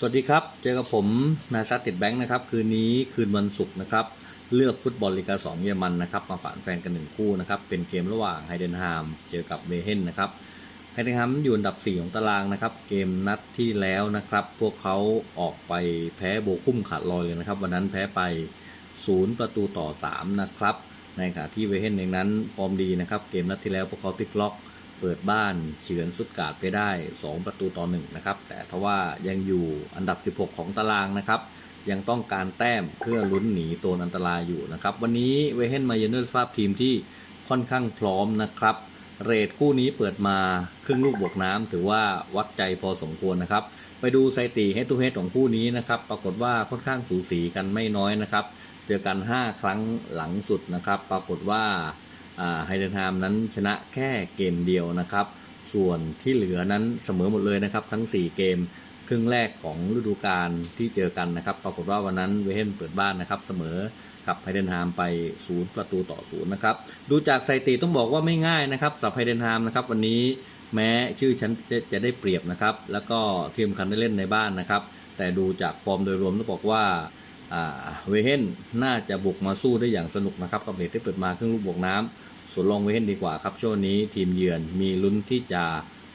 สวัสดีครับ เจอกับผมนายซัตติดแบงค์นะครับ คืนนี้คืนวันศุกร์นะครับ เลือกฟุตบอลลีกา2เยอรมันนะครับ มาฝากแฟนกันหนึ่งคู่นะครับ เป็นเกมระหว่างไฮเดนฮามเจอกับเบเฮนนะครับ ไฮเดนฮามอยู่อันดับ 4 ของตารางนะครับ เกมนัดที่แล้วนะครับ พวกเขาออกไปแพ้โบคุ้มขาดลอยเลยนะครับ วันนั้นแพ้ไป 0 ประตูต่อ 3 นะครับ ในขณะที่เวเฮนเองนั้นฟอร์มดีนะครับ เกมนัดที่แล้วพวกเขาพลิกล็อก เปิดบ้านเฉือนสุดกาดไปได้ 2 ประตูต่อ1นะครับ แต่ทว่ายังอยู่อันดับ 16 ของตารางนะครับ ยังต้องการแต้มเพื่อลุ้นหนีโซนอันตรายอยู่นะครับ วันนี้เวเฮนมาเยือนด้วยสภาพทีมที่ค่อนข้างพร้อมนะครับ เรทคู่นี้เปิดมาครึ่งลูกบวกน้ำถือว่าวัดใจพอสมควรนะครับ ไปดูสถิติเฮดทูเฮดของคู่นี้นะครับ ปรากฏว่าค่อนข้างสูสีกันไม่น้อยนะครับ เจอกัน 5 ครั้งหลังสุดนะครับ ปรากฏว่า ไฮเดนฮามนั้นชนะแค่เกมเดียวนะครับ ส่วนที่เหลือนั้นเสมอหมดเลยนะครับ ทั้ง 4 เกมครึ่งแรกของฤดูกาลที่เจอกันนะครับ ปรากฏว่าวันนั้นเวเฮนเปิดบ้านนะครับเสมอกับไฮเดนฮามไป 0 ประตูต่อ 0 นะครับ ดูจากสถิติต้องบอกว่าไม่ง่ายนะครับสำหรับไฮเดนฮามนะครับวันนี้แม้ชื่อฉันจะจะได้เปรียบนะครับ แล้วก็ทีมคันได้เล่นในบ้านนะครับ แต่ดูจากฟอร์มโดยรวมต้องบอกว่า เวเฮนน่าจะบุกมาสู้ได้อย่างสนุกนะครับกับเรทที่เปิดมาครึ่งลูกบวกน้ำส่วนลองเวเฮนดีกว่าครับช่วงนี้ทีมเยือนมีลุ้นที่จะ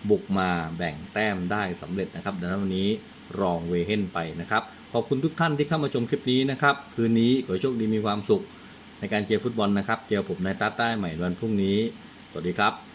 บุกมาแบ่งแต้มได้สำเร็จนะครับดังนั้นวันนี้รองเวเฮนไปนะครับ ขอบคุณทุกท่านที่เข้ามาชมคลิปนี้นะครับ คืนนี้ขอโชคดีมีความสุขในการเชียร์ฟุตบอลนะครับ เจอผมในตาใต้ใหม่วันพรุ่งนี้ สวัสดีครับ